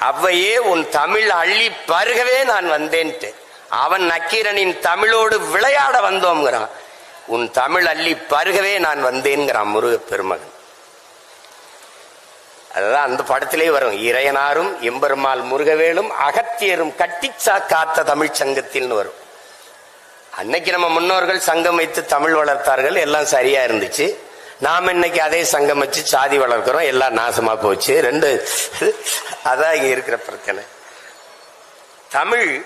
அவ்வையே உன் தமிழ் அள்ளி பருகவே நான் வந்தேன்ட்டு. அவன் நக்கீரனின் தமிழோடு விளையாட வந்தோம்ங்கிறான். உன் தமிழ் அள்ளி பருகவே நான் வந்தேன்கிறான் முருக பெருமகன். அதுதான் அந்த படத்திலே வரும். இறையனாரும் எம்பெருமாள் முருகவேலும் அகத்தியரும் கட்டிச்சா காத்த தமிழ் சங்கத்தில்னு வரும். அன்னைக்கு நம்ம முன்னோர்கள் சங்கம் வைத்து தமிழ் வளர்த்தார்கள். எல்லாம் சரியா இருந்துச்சு. நாம் இன்னைக்கு அதே சங்கம் வச்சு சாதி வளர்க்கிறோம் எல்லாம் நாசமா போச்சு. ரெண்டு அதான் இங்க இருக்கிற பிரச்சனை. தமிழ்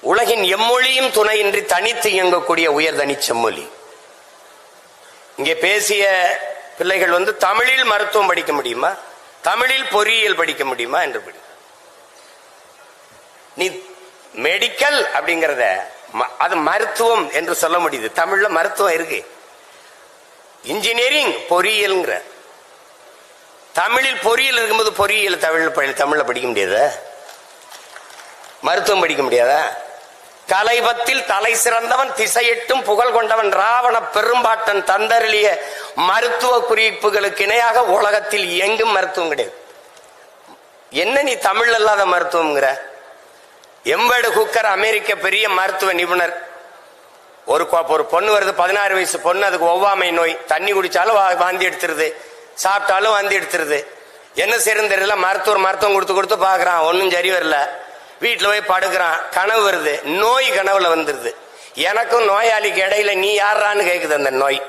உலகின் எம்மொழியும் துணையின்றி தனித்து இயங்கக்கூடிய உயர்தனி செம்மொழி. இங்கே பேசிய பிள்ளைகள் வந்து தமிழில் மருத்துவம் படிக்க முடியுமா? தமிழில் பொறியியல் படிக்க முடியுமா? என்று நீ மெடிக்கல் அப்படிங்கறத அது மருத்துவம் என்று சொல்ல முடியுது. தமிழ்ல மருத்துவம் இருக்கு. இன்ஜினியரிங் பொறியியல்ங்கிற. தமிழில் பொறியியல் இருக்கும்போது பொறியியல் தமிழ் படி- தமிழ்ல படிக்க முடியாதா? மருத்துவம் படிக்க முடியாதா? கலைபத்தில் தலை சிறந்தவன் திசையிட்டும் புகழ் கொண்டவன் ராவண பெரும்பாட்டன் தந்தருளிய மருத்துவ குறிப்புகளுக்கு இணையாக உலகத்தில் எங்கும் மருத்துவம் கிடையாது. என்ன நீ தமிழ் அல்லாத மருத்துவம்ங்கிற? எம்பேடு குக்கர் அமெரிக்க பெரிய மருத்துவ நிபுணர். ஒரு ஒரு பொண்ணு வருது பதினாறு வயசு பொண்ணு அதுக்கு ஒவ்வாமை நோய். தண்ணி குடிச்சாலும் வா- வாந்தி எடுத்துருது. சாப்பிட்டாலும் வாந்தி எடுத்துருது. என்ன செய்யறது தெரியல மருத்துவர் மருத்துவம் கொடுத்து கொடுத்து பாக்குறான் ஒன்னும் சரி வரல. வீட்டுல போய் படுக்கிறான் கனவு வருது. நோய் கனவுல வந்துருது. எனக்கும் நோயாளிக்கு இடையில நீ யாரான்னு கேக்குது அந்த நோய்.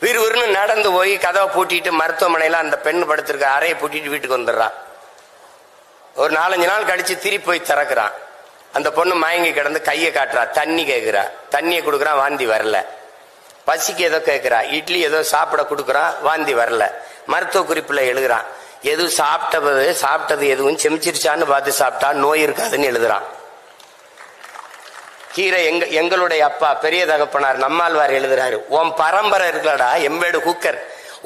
விறுவிறுன்னு நடந்து போய் கதவை பூட்டிட்டு மருத்துவமனையில அந்த பெண் படுத்திருக்க அறையை பூட்டிட்டு வீட்டுக்கு வந்துடுறான். ஒரு நாலஞ்சு நாள் கழிச்சு திருப்பி போய் திறக்கிறான். அந்த பொண்ணு மயங்கி கிடந்து கையை காட்டுறா தண்ணி கேட்கிறா தண்ணியை கொடுக்குறான் வாந்தி வரல. பசிக்கு ஏதோ கேட்குறா இட்லி ஏதோ சாப்பிட கொடுக்குறான் வாந்தி வரல. மருத்துவ குறிப்பில் எழுதுறான் எது சாப்பிட்டது சாப்பிட்டது எதுவும் செமிச்சிருச்சான்னு பார்த்து சாப்பிட்டா நோய் இருக்காதுன்னு எழுதுறான் கீரை எங்க எங்களுடைய அப்பா பெரிய தகப்பனார் நம்மாழ்வார் எழுதுறாரு. உன் பரம்பரை இருக்கலடா எம்பேடு குக்கர்.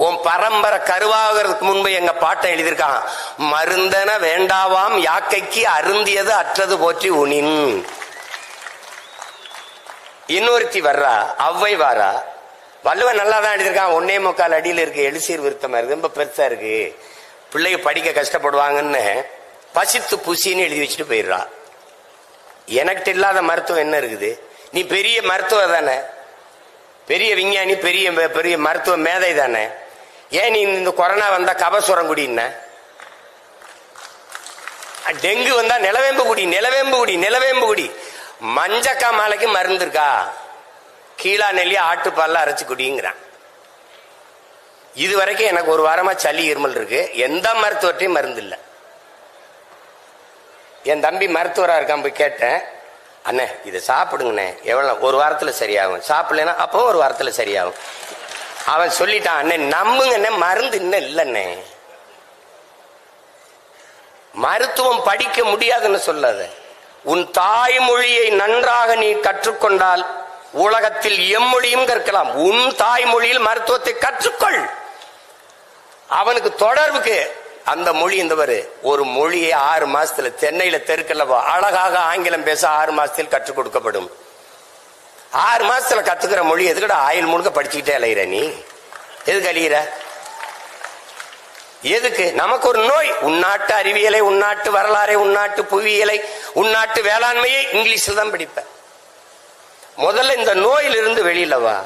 உன் பரம்பரை கருவாகிறதுக்கு முன்பு எங்க பாட்டை எழுதியிருக்கான் மருந்தன வேண்டாவாம் யாக்கைக்கு அருந்தியது அற்றது போற்றி உனின். இன்னொருத்தி வர்றா அவ்வை வாரா வள்ளுவன் நல்லா தான் எழுதியிருக்கான் ஒன்னே முக்கால் அடியில் இருக்கு எழுசீர் விருத்தமா இருக்கு ரொம்ப பெருசா இருக்கு. பிள்ளைங்க படிக்க கஷ்டப்படுவாங்கன்னு பசித்து புசின்னு எழுதி வச்சுட்டு போயிடுறா. எனக்கு இல்லாத மருத்துவம் என்ன இருக்குது? நீ பெரிய மருத்துவ தானே? பெரிய விஞ்ஞானி பெரிய பெரிய மருத்துவ மேதை தானே? ஏன் நீ இந்த கொரோனா வந்தா கபசுரம் குடின்ன டெங்கு வந்தா நிலவேம்பு குடி நிலவேம்பு குடி நிலவேம்பு குடி. மஞ்சக்கா மாலைக்கு மருந்து இருக்கா? கீழா நெல்லி ஆட்டுப்பால்ல அரைச்சு குடிங்கிறான். இது வரைக்கும் எனக்கு ஒரு வாரமா சளி இருமல் இருக்கு. எந்த மருத்துவர்கிட்டையும் மருந்து இல்லை. என் தம்பி மருத்துவரா இருக்கான் போய் கேட்டேன். அண்ணே இதை சாப்பிடுங்கண்ணே. எவ்வளோ ஒரு வாரத்தில் சரியாகும். சாப்பிடலன்னா அப்போ ஒரு வாரத்தில் சரியாகும். அவன் சொல்லிட்டான் அண்ணே நம்புங்கண்ணே மருந்து இன்னும் இல்லைண்ணே. மருத்துவம் படிக்க முடியாதுன்னு சொல்லாத. உன் தாய்மொழியை நன்றாக நீ கற்றுக்கொண்டால் உலகத்தில் எம்மொழியும் கற்கலாம். உன் தாய்மொழியில் மருத்துவத்தை கற்றுக்கொள். அவனுக்கு தொடர்புக்கு அந்த மொழி இந்தவர் ஒரு மொழியை ஆறு மாசத்துல சென்னையில தெருக்கல்லவா அழகாக ஆங்கிலம் பேச ஆறு மாசத்தில் கற்றுக் கொடுக்கப்படும். ஆறு மாசத்துல கத்துக்கிற மொழி எதுக்கடா ஆயில் முழுக்க படிச்சுக்கிட்டே அலையிற நீ? எதுக்கு அழியிற? எதுக்கு? நமக்கு ஒரு நோய். உன்னாட்டு அறிவியலை உன்னாட்டு வரலாறை உன்னாட்டு புவியியலை உன்னாட்டு வேளாண்மையை இங்கிலீஷில் தான் படிப்ப முதல்ல இந்த நோயிலிருந்து வெளியில வா.